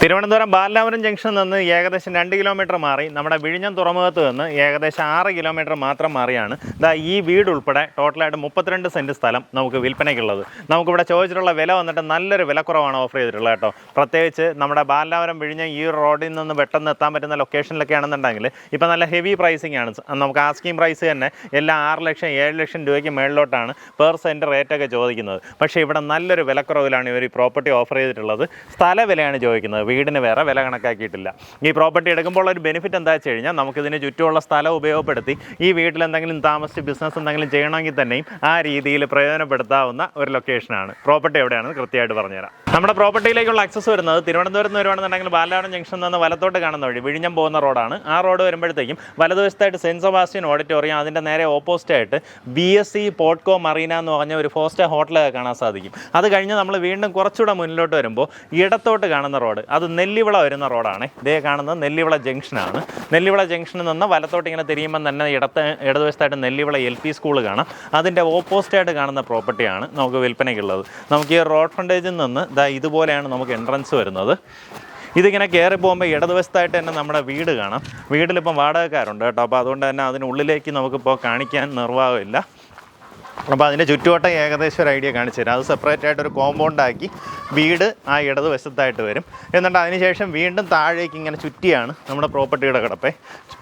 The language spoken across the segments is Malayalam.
തിരുവനന്തപുരം ബാലരാമപുരം ജംഗ്ഷനിൽ നിന്ന് ഏകദേശം രണ്ട് കിലോമീറ്റർ മാറി. നമ്മുടെ വിഴിഞ്ഞം തുറമുഖത്ത് നിന്ന് ഏകദേശം ആറ് കിലോമീറ്റർ മാത്രം മാറിയാണ്. ഇതാ ഈ വീട് ഉൾപ്പെടെ ടോട്ടലായിട്ട് മുപ്പത്തിരണ്ട് സെന്റ് സ്ഥലം നമുക്ക് വിൽപ്പനയ്ക്കുള്ളത്. നമുക്കിവിടെ ചോദിച്ചിട്ടുള്ള വില വന്നിട്ട് നല്ലൊരു വിലക്കുറവാണ് ഓഫർ ചെയ്തിട്ടുള്ളത് കേട്ടോ. പ്രത്യേകിച്ച് നമ്മുടെ ബാലരാമപുരം വിഴിഞ്ഞം ഈ റോഡിൽ നിന്ന് പെട്ടെന്ന് എത്താൻ പറ്റുന്ന ലൊക്കേഷനിലൊക്കെ ആണെന്നുണ്ടെങ്കിൽ ഇപ്പോൾ നല്ല ഹെവി പ്രൈസിംഗ് ആണ്. നമുക്ക് ആസ്കിങ് പ്രൈസ് തന്നെ എല്ലാം ആറ് ലക്ഷം ഏഴ് ലക്ഷം രൂപയ്ക്ക് മേളിലോട്ടാണ് പെർ സെന്റ് റേറ്റൊക്കെ ചോദിക്കുന്നത്. പക്ഷേ ഇവിടെ നല്ലൊരു വിലക്കുറവിലാണ് ഇവർ ഈ പ്രോപ്പർട്ടി ഓഫർ ചെയ്തിട്ടുള്ളത്. സ്ഥല വിലയാണ് ചോദിക്കുന്നത്. വീടിന് വേറെ വില കണക്കാക്കിയിട്ടില്ല. ഈ പ്രോപ്പർട്ടി എടുക്കുമ്പോൾ ഒരു ബെനിഫിറ്റ് എന്താ വെച്ച് കഴിഞ്ഞാൽ നമുക്കിതിന് ചുറ്റുമുള്ള സ്ഥലം ഉപയോഗപ്പെടുത്തി ഈ വീട്ടിൽ എന്തെങ്കിലും താമസിച്ച് ബിസിനസ് എന്തെങ്കിലും ചെയ്യണമെങ്കിൽ തന്നെയും ആ രീതിയിൽ പ്രയോജനപ്പെടുത്താവുന്ന ഒരു ലൊക്കേഷനാണ് പ്രോപ്പർട്ടി എവിടെയാണെന്ന് കൃത്യമായിട്ട് പറഞ്ഞുതരാം. നമ്മുടെ പ്രോപ്പർട്ടിയിലേക്കുള്ള ആക്സസ് വരുന്നത് തിരുവനന്തപുരത്ത് നിന്ന് വരുവാണെന്നുണ്ടെങ്കിൽ ബാലാടൻ ജംഗ്ഷൻ നിന്ന് വലത്തോട്ട് കാണുന്ന വഴി വിഴിഞ്ഞം പോകുന്ന റോഡാണ് ആ റോഡ് വരുമ്പോഴത്തേക്കും വലതുവശത്തായിട്ട് സെന്റ് സെബാസ്റ്റ്യൻ ഓഡിറ്റോറിയം അതിന്റെ നേരെ ഓപ്പോസിറ്റ് ആയിട്ട് ബി എസ് സി പോട്ട്കോ മറീന എന്ന് പറഞ്ഞ ഒരു ഫോർ സ്റ്റാർ ഹോട്ടലൊക്കെ കാണാൻ സാധിക്കും. അത് കഴിഞ്ഞ് നമ്മൾ വീണ്ടും കുറച്ചുകൂടെ മുന്നിലോട്ട് വരുമ്പോൾ ഇടത്തോട്ട് കാണുന്ന റോഡ് അത് നെല്ലിവിള വരുന്ന റോഡാണ്. ഇതേ കാണുന്നത് നെല്ലിവിള ജംഗ്ഷനാണ്. നെല്ലിവിള ജംഗ്ഷനിൽ നിന്ന് വലത്തോട്ട് ഇങ്ങനെ തിരിയുമ്പോൾ തന്നെ ഇടത്ത് ഇടതുവശത്തായിട്ട് നെല്ലിവിള എൽ പി സ്കൂൾ കാണാം. അതിന്റെ ഓപ്പോസിറ്റായിട്ട് കാണുന്ന പ്രോപ്പർട്ടിയാണ് നമുക്ക് വിൽപ്പനയ്ക്കുള്ളത്. നമുക്ക് ഈ റോഡ് ഫ്രണ്ടേജിൽ നിന്ന് ഇതാ ഇതുപോലെയാണ് നമുക്ക് എൻട്രൻസ് വരുന്നത്. ഇതിങ്ങനെ കയറി പോകുമ്പോൾ ഇടതുവശത്തായിട്ട് തന്നെ നമ്മുടെ വീട് കാണാം. വീട്ടിലിപ്പം വാടകക്കാരുണ്ട് കേട്ടോ. അപ്പോൾ അതുകൊണ്ട് തന്നെ അതിനുള്ളിലേക്ക് നമുക്കിപ്പോൾ കാണിക്കാൻ നിർവാഹമില്ല. അപ്പോൾ അതിന്റെ ചുറ്റുവട്ടം ഏകദേശം ഒരു ഐഡിയ കാണിച്ചു തരാം. അത് സെപ്പറേറ്റ് ആയിട്ട് ഒരു കോമ്പൗണ്ട് ആക്കി വീട് ആ ഇടതുവശത്തായിട്ട് വരും. എന്നിട്ട് അതിനുശേഷം വീണ്ടും താഴേക്ക് ഇങ്ങനെ ചുറ്റിയാണ് നമ്മുടെ പ്രോപ്പർട്ടിയുടെ കിടപ്പേ.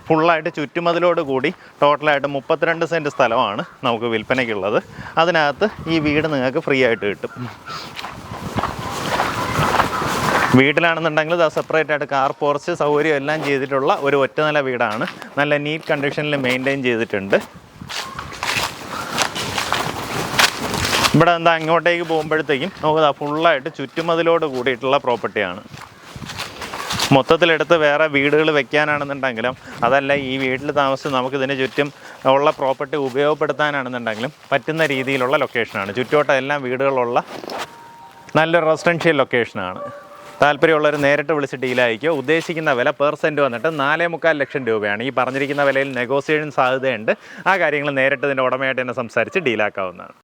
ഫുള്ളായിട്ട് ചുറ്റുമതിലോട് കൂടി ടോട്ടലായിട്ട് മുപ്പത്തിരണ്ട് സെന്റ് സ്ഥലമാണ് നമുക്ക് വിൽപ്പനയ്ക്കുള്ളത്. അതിനകത്ത് ഈ വീട് നിങ്ങൾക്ക് ഫ്രീ ആയിട്ട് കിട്ടും. വീട്ടിലാണെന്നുണ്ടെങ്കിൽ അത് സെപ്പറേറ്റ് ആയിട്ട് കാർ പോർച്ച് സൗകര്യം എല്ലാം ചെയ്തിട്ടുള്ള ഒരു ഒറ്റ നില വീടാണ്. നല്ല നീറ്റ് കണ്ടീഷനിൽ മെയിന്റെയിൻ ചെയ്തിട്ടുണ്ട്. ഇവിടെ എന്താ അങ്ങോട്ടേക്ക് പോകുമ്പോഴത്തേക്കും നമുക്ക് ഫുള്ളായിട്ട് ചുറ്റുമതിലോട് കൂടിയിട്ടുള്ള പ്രോപ്പർട്ടിയാണ് മൊത്തത്തിലെടുത്ത് വേറെ വീടുകൾ വെക്കാനാണെന്നുണ്ടെങ്കിലും അതല്ല ഈ വീട്ടിൽ താമസിച്ച് നമുക്കിതിന് ചുറ്റും ഉള്ള പ്രോപ്പർട്ടി ഉപയോഗപ്പെടുത്താനാണെന്നുണ്ടെങ്കിലും പറ്റുന്ന രീതിയിലുള്ള ലൊക്കേഷനാണ് ചുറ്റോട്ടം എല്ലാം വീടുകളുള്ള നല്ലൊരു റെസിഡൻഷ്യൽ ലൊക്കേഷനാണ് താല്പര്യമുള്ളവർ നേരിട്ട് വിളിച്ച് ഡീലായിരിക്കും ഉദ്ദേശിക്കുന്ന വില പെർ സെന്റ് വന്നിട്ട് നാലേ മുക്കാൽ ലക്ഷം രൂപയാണ്. ഈ പറഞ്ഞിരിക്കുന്ന വിലയിൽ നെഗോസിയേഷൻ സാധ്യതയുണ്ട്. ആ കാര്യങ്ങൾ നേരിട്ട് ഇതിന്റെ ഉടമയായിട്ട് തന്നെ സംസാരിച്ച് ഡീലാക്കാവുന്നതാണ്